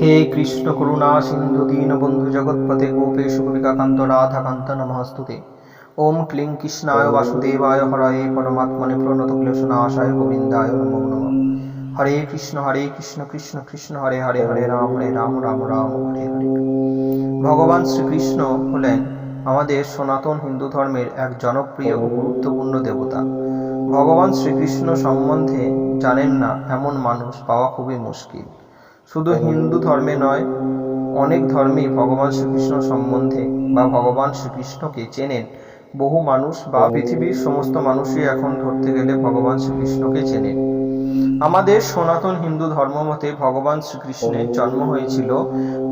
হে কৃষ্ণ করুণা সিন্ধু দীনবন্ধু জগৎপতে গোপেশ গোপিকাকান্ত রাধাকান্ত নমস্তুতে। ওম ক্লিং কৃষ্ণায় বাসুদেবায় হরায়ে পরমাত্মনে প্রণত ক্লেশনাশায় গোবিন্দায় নমো নমঃ। হরে কৃষ্ণ হরে কৃষ্ণ কৃষ্ণ কৃষ্ণ, হরে হরে হরে রাম হরে রাম রাম রাম, হরে হরে। ভগবান শ্রীকৃষ্ণ হলেন আমাদের সনাতন হিন্দু ধর্মের এক জনপ্রিয় ও গুরুত্বপূর্ণ দেবতা। ভগবান শ্রীকৃষ্ণ সম্বন্ধে জানেন না এমন মানুষ পাওয়া খুবই মুশকিল। শুধু হিন্দু ধর্মে নয়, অনেক ধর্মেই ভগবান শ্রীকৃষ্ণ সম্বন্ধে বা ভগবান শ্রীকৃষ্ণকে চেনেন। বহু মানুষ বা পৃথিবীর সমস্ত মানুষই এখন ধরতে গেলে ভগবান শ্রীকৃষ্ণকে চেনেন। আমাদের সনাতন হিন্দু ধর্ম মতে ভগবান শ্রীকৃষ্ণের জন্ম হয়েছিল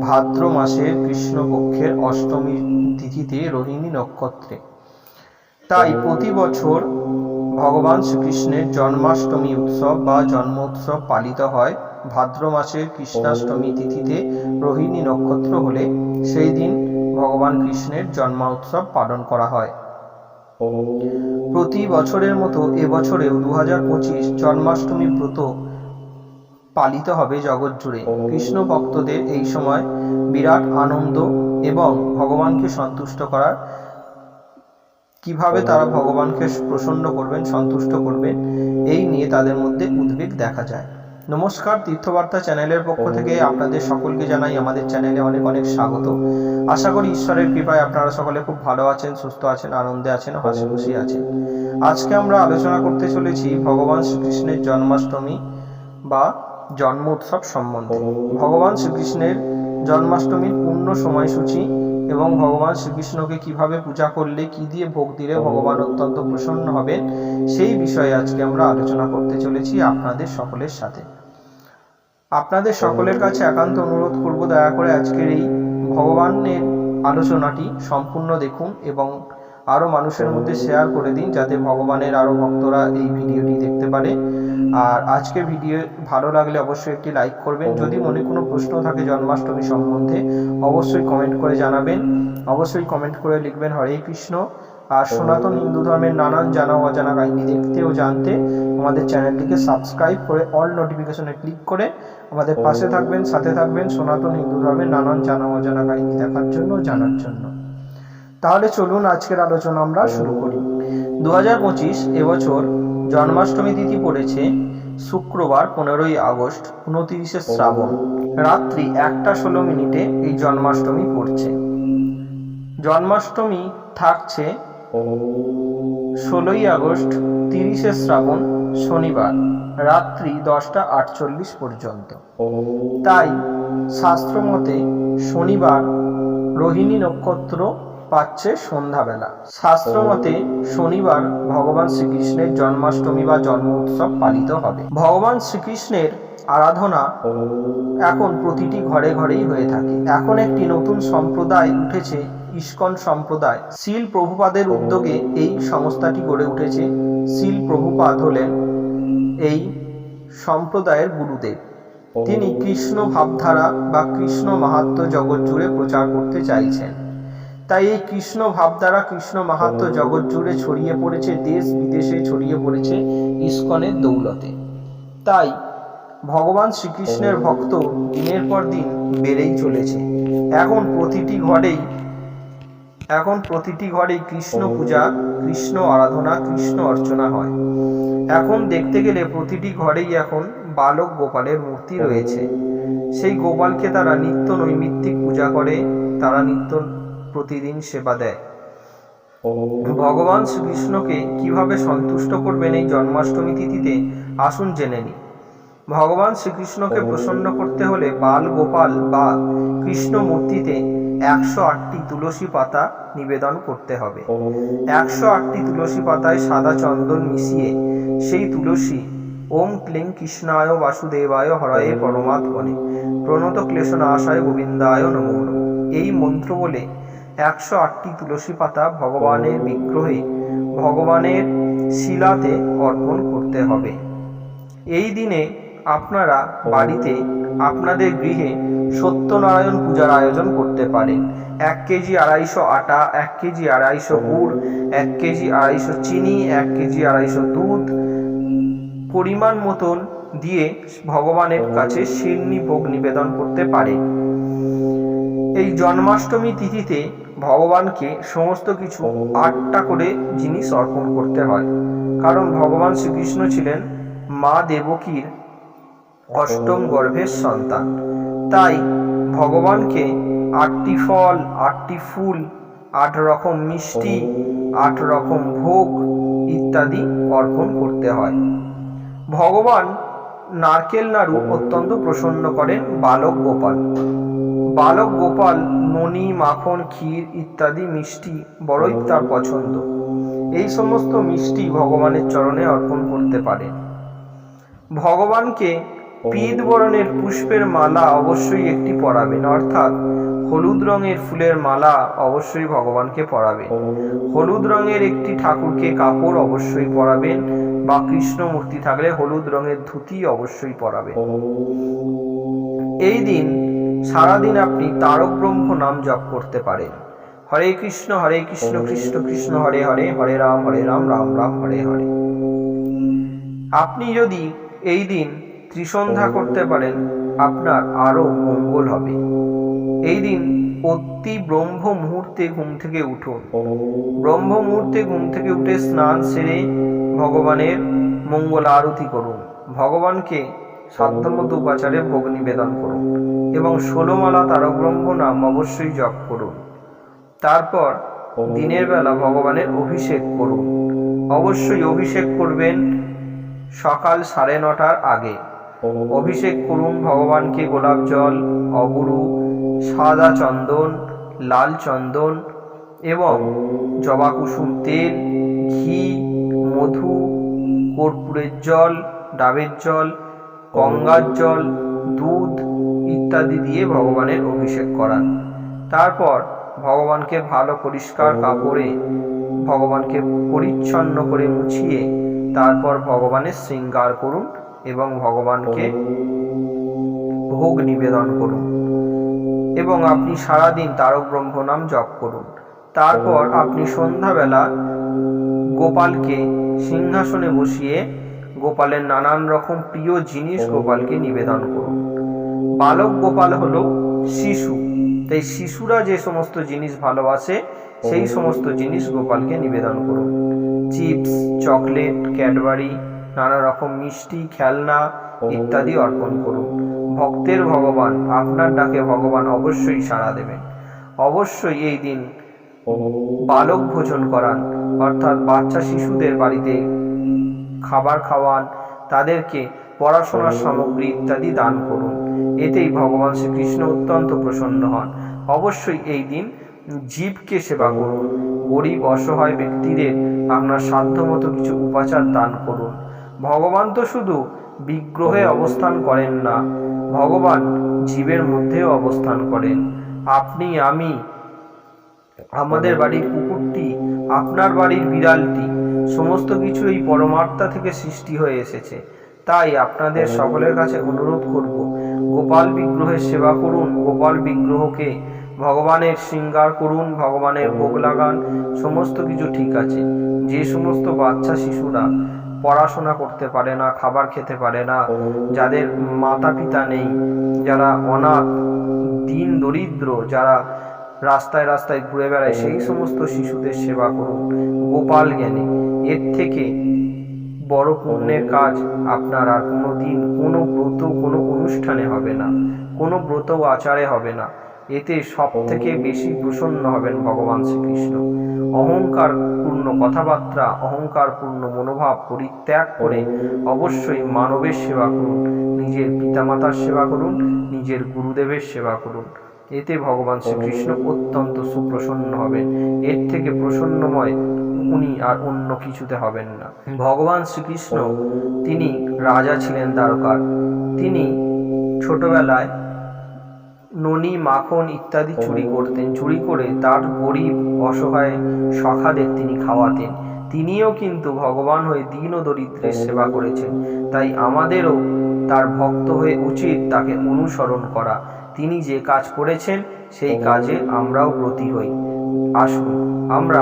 ভাদ্র মাসের কৃষ্ণপক্ষের অষ্টমী তিথিতে রোহিণী নক্ষত্রে। তাই প্রতি বছর ভগবান শ্রীকৃষ্ণের জন্মাষ্টমী উৎসব বা জন্ম উৎসব পালিত হয়। ভাদ্র মাসের কৃষ্ণাষ্টমী তিথিতে রোহিণী নক্ষত্র হলে সেই দিন ভগবান কৃষ্ণের জন্মা উৎসব পালন করা হয়। প্রতি বছরের মতো এবছরেও দু হাজার পঁচিশ জন্মাষ্টমী ব্রত পালিত হবে জগৎ জুড়ে কৃষ্ণ ভক্তদের এই সময় বিরাট আনন্দ এবং ভগবানকে সন্তুষ্ট করার কীভাবে তারা ভগবানকে প্রসন্ন করবেন, সন্তুষ্ট করবেন, এই নিয়ে তাদের মধ্যে উদ্বেগ দেখা যায়। নমস্কার তীর্থবার্তা চ্যানেলের পক্ষ থেকে আপনাদের সকলকে জানাই আমাদের চ্যানেলে অনেক অনেক স্বাগত। আশা করি ঈশ্বরের কৃপায় আপনারা সকলে খুব ভালো আছেন সুস্থ আছেন আনন্দে আছেন হাসি খুশি আছেন। আজকে আমরা আলোচনা করতে চলেছি ভগবান শ্রীকৃষ্ণের জন্মাষ্টমী বা জন্ম উৎসব সম্বন্ধে। ভগবান শ্রীকৃষ্ণের জন্মাষ্টমীর পূর্ণ সময়সূচি এবং ভগবান শ্রীকৃষ্ণকে কীভাবে পূজা করলে, কি দিয়ে ভোগ দিলে ভগবান অত্যন্ত প্রসন্ন হবেন সেই বিষয়ে আজকে আমরা আলোচনা করতে চলেছি আপনাদের সকলের সাথে। আপনাদের সকলের কাছে একান্ত অনুরোধ করব, দয়া করে আজকের এই ভগবানের আলোচনাটি সম্পূর্ণ দেখুন এবং আরও মানুষের মধ্যে শেয়ার করে দিন, যাতে ভগবানের আরও ভক্তরা এই ভিডিওটি দেখতে পারে। আর আজকে ভিডিও ভালো লাগলে অবশ্যই একটি লাইক করবেন। যদি মনে কোনো প্রশ্ন থাকে জন্মাষ্টমী সম্বন্ধে অবশ্যই কমেন্ট করে জানাবেন। অবশ্যই কমেন্ট করে লিখবেন হরে কৃষ্ণ। আর সনাতন হিন্দু ধর্মের নানান জানা অজানা কাহিনী দেখতে ও জানতে আমাদের চ্যানেলটিকে সাবস্ক্রাইব করে অল নোটিফিকেশনে ক্লিক করে আমাদের পাশে থাকবেন সাথে থাকবেন সনাতন হিন্দু ধর্মের নানান জানা অজানা কাহিনী দেখার জন্য জানার জন্য। তাহলে চলুন আজকের আলোচনা আমরা শুরু করি। দু হাজার পঁচিশ এবছর জন্মাষ্টমী তিথি পড়েছে শুক্রবার, পনেরোই আগস্ট উনতিরিশে শ্রাবণ। রাত্রি একটা ষোলো মিনিটে এই জন্মাষ্টমী পড়ছে। জন্মাষ্টমী থাকছে ষোলোই আগস্ট, তিরিশে শ্রাবণ, শনিবার। রাত্রি দশটা আটচল্লিশ পর্যন্ত। তাই শাস্ত্রমতে শনিবার রোহিণী নক্ষত্র পাচ্ছে সন্ধ্যাবেলা। শাস্ত্রমতে শনিবার ভগবান শ্রীকৃষ্ণের জন্মাষ্টমী বা জন্ম উৎসব পালিত হবে। ভগবান শ্রীকৃষ্ণের আরাধনা এখন প্রতিটি ঘরে ঘরেই হয়ে থাকে। এখন একটি নতুন সম্প্রদায় উঠেছে, ইস্কন সম্প্রদায়। শিল প্রভুপাদের উদ্যোগে এই সংস্থাটি গড়ে উঠেছে। শিল প্রভুপাদ হলেন এই সম্প্রদায়ের গুরুদেব। তিনি কৃষ্ণ ভাবধারা বা কৃষ্ণ মাহাত্ম জগৎ জুড়ে প্রচার করতে চাইছেন। তাই এই কৃষ্ণ ভাবধারা কৃষ্ণ মাহাত্ম জগৎ জুড়ে ছড়িয়ে পড়েছে, দেশ বিদেশে ছড়িয়ে পড়েছে ইস্কনের দৌলতে। তাই ভগবান শ্রীকৃষ্ণের ভক্ত দিনের পর দিন বেড়েই চলেছে। এখন প্রতিটি ঘরেই, এখন প্রতিটি ঘরেই কৃষ্ণ পূজা, কৃষ্ণ আরাধনা, কৃষ্ণ অর্চনা হয়। এখন দেখতে গেলে প্রতিটি ঘরেই এখন বালক গোপালের মূর্তি রয়েছে। সেই গোপালকে তারা নিত্য নৈমিত্তিক পূজা করে, তারা নিত্য প্রতিদিন সেবা দেয়। ভগবান শ্রীকৃষ্ণকে কীভাবে সন্তুষ্ট করবেন এই জন্মাষ্টমী তিথিতে আসুন জেনে নিই। ভগবান শ্রীকৃষ্ণকে প্রসন্ন করতে হলে বাল গোপাল বা কৃষ্ণ মূর্তিতে একশো আটটি তুলসী পাতা নিবেদন করতে হবে। একশো আটটি তুলসী পাতায় সাদা চন্দন মিশিয়ে সেই তুলসী ওম ক্লিং কৃষ্ণায় বাসুদেবায় হরায়ে পরমাত্মনে প্রণত ক্লেশনাশায় গোবিন্দায় নমো নমঃ। এই মন্ত্র বলে একশো আটটি তুলসী পাতা ভগবানের বিগ্রহে ভগবানের শিলাতে অর্পণ করতে হবে। এই দিনে আপনারা বাড়িতে আপনাদের গৃহে সত্যনারায়ণ পূজার আয়োজন করতে পারেন। এক কেজি আড়াইশো আটা, এক কেজি আড়াইশো গুড়, এক কেজি আড়াইশো চিনি, এক কেজি আড়াইশো দুধ পরিমাণ মতন দিয়ে ভগবানের কাছে শিরনি ভোগ নিবেদন করতে পারে এই জন্মাষ্টমী তিথিতে ভগবানকে সমস্ত কিছু আটটা করে জিনিস অর্পণ করতে হয়। কারণ ভগবান শ্রীকৃষ্ণ ছিলেন মা দেবকীর অষ্টম গর্ভের সন্তান। তাই ভগবানকে আটটি ফল, আটটি ফুল, আট রকম মিষ্টি, আট রকম ভোগ ইত্যাদি অর্পণ করতে হয়। ভগবান নারকেল নাড়ু অত্যন্ত প্রসন্ন করেন বালক গোপাল। বালক গোপাল, ননি, মাখন, ক্ষীর ইত্যাদি মিষ্টি বড়ই তার পছন্দ। এই সমস্ত মিষ্টি ভগবানের চরণে অর্পণ করতে পারে। ভগবানকে পিত বরণের পুষ্পের মালা অবশ্যই একটি পরাবেন, অর্থাৎ হলুদ রঙের ফুলের মালা অবশ্যই ভগবানকে পরাবেন। হলুদ রঙের একটি ঠাকুরকে কাপড় অবশ্যই পরাবেন বা কৃষ্ণ মূর্তি থাকলে হলুদ রঙের ধুতি অবশ্যই পরাবেন। এই দিন সারাদিন আপনি তারক ব্রহ্ম নাম জপ করতে পারেন। হরে কৃষ্ণ হরে কৃষ্ণ কৃষ্ণ কৃষ্ণ, হরে হরে হরে রাম হরে রাম রাম রাম, হরে হরে। আপনি যদি এই দিন ত্রিসন্ধ্যা করতে পারেন, আপনার আরও মঙ্গল হবে। এই দিন অতি ব্রহ্ম মুহূর্তে ঘুম থেকে উঠুন। ব্রহ্ম মুহূর্তে ঘুম থেকে উঠে স্নান সেরে ভগবানের মঙ্গল আরতি করুন। ভগবানকে সাধ্যমতো উপাচারে ভোগ নিবেদন করুন এবং ষোলোমালা তারক ব্রহ্ম নাম অবশ্যই জপ করুন। তারপর দিনের বেলা ভগবানের অভিষেক করুন। অবশ্যই অভিষেক করবেন সকাল সাড়ে নটার আগে। অভিষেক করুন ভগবানকে গোলাপ জল, অগুরু, সাদা চন্দন, লাল চন্দন এবং জবা কুসুম তেল, ঘি, মধু, কর্পূরের জল, ডাবের জল গঙ্গার জল, দুধ ইত্যাদি দিয়ে ভগবানের অভিষেক করান। তারপর ভগবানকে ভালো পরিষ্কার কাপড়ে, ভগবানকে পরিচ্ছন্ন করে মুছিয়ে তারপর ভগবানের শৃঙ্গার করুন এবং ভগবানকে ভোগ নিবেদন করুন এবং আপনি সারাদিন তারক ব্রহ্ম নাম জপ করুন। তারপর আপনি সন্ধ্যাবেলা গোপালকে সিংহাসনে বসিয়ে গোপালের নানান রকম প্রিয় জিনিস গোপালকে নিবেদন করুন বালক গোপাল হলো শিশু। তাই শিশুরা যে সমস্ত জিনিস ভালোবাসে সেই সমস্ত জিনিস গোপালকে নিবেদন করুন চিপস চকলেট ক্যাডবারি নানা রকম মিষ্টি খেলনা ইত্যাদি অর্পণ করুন ভক্তের ভগবান আপনার ডাকে ভগবান অবশ্যই সাড়া দেবেন। অবশ্যই এই দিন বালক ভোজন করান। অর্থাৎ বাচ্চা শিশুদের বাড়িতে খাবার খাওয়ান তাদেরকে পড়াশোনার সামগ্রী ইত্যাদি দান করুন। এতেই ভগবান শ্রীকৃষ্ণ অত্যন্ত প্রসন্ন হন। অবশ্যই এই দিন জীবকে সেবা করুন। গরিব অসহায় ব্যক্তিদের আপনার সাধ্যমতো কিছু উপাচার দান করুন। ভগবান তো শুধু বিগ্রহে অবস্থান করেন না ভগবান জীবের মধ্যেও অবস্থান করেন। আপনি আমি আমাদের বাড়ির কুকুরটি আপনার বাড়ির বিড়ালটি সমস্ত কিছু এই পরমাত্মা থেকে সৃষ্টি হয়ে এসেছে। তাই আপনাদের সকলের কাছে অনুরোধ করব, গোপাল বিগ্রহের সেবা করুন, গোপাল বিগ্রহকে ভগবানের শৃঙ্গার করুন, ভগবানের ভোগ লাগান, সমস্ত কিছু ঠিক আছে। যে সমস্ত বাচ্চা শিশুরা পড়াশোনা করতে পারে না, খাবার খেতে পারে না, যাদের মাতা পিতা নেই, যারা অনাথ, দিন দরিদ্র, যারা রাস্তায় রাস্তায় ঘুরে বেড়ায়, সেই সমস্ত শিশুদের সেবা করুন। গোপাল জ্ঞানে এর থেকে বড় পুণ্যের কাজ আপনার আর কোনো দিন কোনো ব্রত, কোনো অনুষ্ঠানে হবে না, কোনো ব্রত আচারে হবে না। এতে সব থেকে বেশি প্রসন্ন হবেন ভগবান শ্রীকৃষ্ণ। অহংকার পূর্ণ কথাবার্তা, অহংকার পূর্ণ মনোভাব পরিত্যাগ করে অবশ্যই মানবের সেবা করুন, নিজের পিতামাতার সেবা করুন, নিজের গুরুদেবের সেবা করুন। এতে ভগবান শ্রীকৃষ্ণ অত্যন্ত সুপ্রসন্ন হবেন। এর থেকে প্রসন্নময় উনি আর অন্য কিছুতে হবেন না। ভগবান শ্রীকৃষ্ণ তিনি রাজা ছিলেন দ্বারকার। তিনি ছোটবেলায় ননি, মাখন ইত্যাদি চুরি করতেন। চুরি করে তার গরিব, অসহায় সখাদের তিনি খাওয়াতেন। তিনিও কিন্তু ভগবান হয়ে দীন ও দরিদ্রের সেবা করেছেন। তাই আমাদেরও তার ভক্ত হয়ে উচিত তাকে অনুসরণ করা। তিনি যে কাজ করেছেন, সেই কাজে আমরাও ব্রতী হই। আসুন, আমরা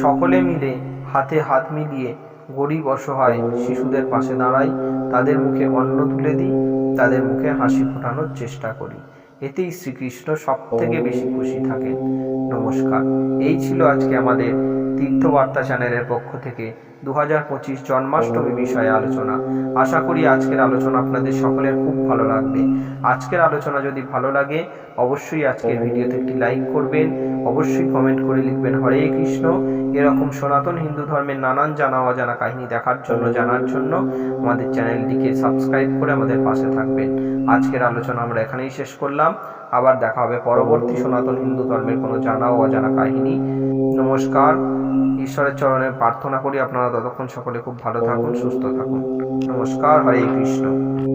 সকলে মিলে হাতে হাত মিলিয়ে গরিব অসহায় শিশুদের পাশে দাঁড়াই, তাদের মুখে অন্ন তুলে দিই, তাদের মুখে হাসি ফোটানোর চেষ্টা করি। এতেই শ্রীকৃষ্ণ সব থেকে বেশি খুশি থাকেন। নমস্কার। এই ছিল আজকে আমাদের তীর্থবার্তা চ্যানেলের পক্ষ থেকে দু হাজার পঁচিশ জন্মাষ্টমী বিষয়ে আলোচনা। আশা করি আজকের আলোচনা আপনাদের সকলের খুব ভালো লাগবে। আজকের আলোচনা যদি ভালো লাগে, অবশ্যই আজকের ভিডিওতে একটি লাইক করবেন। অবশ্যই কমেন্ট করে লিখবেন, হরে কৃষ্ণ। এরকম সনাতন হিন্দু ধর্মের নানান জানা অজানা কাহিনী দেখার জন্য, জানার জন্য আমাদের চ্যানেলটিকে সাবস্ক্রাইব করে আমাদের পাশে থাকবেন। আজকের আলোচনা আমরা এখানেই শেষ করলাম। আবার দেখা হবে পরবর্তী সনাতন হিন্দু ধর্মের কোনো জানা অজানা কাহিনী। নমস্কার। ঈশ্বরের চরণে প্রার্থনা করি। আপনারা ততক্ষণ সকলে খুব ভালো থাকুন, সুস্থ থাকুন। নমস্কার, হরে কৃষ্ণ।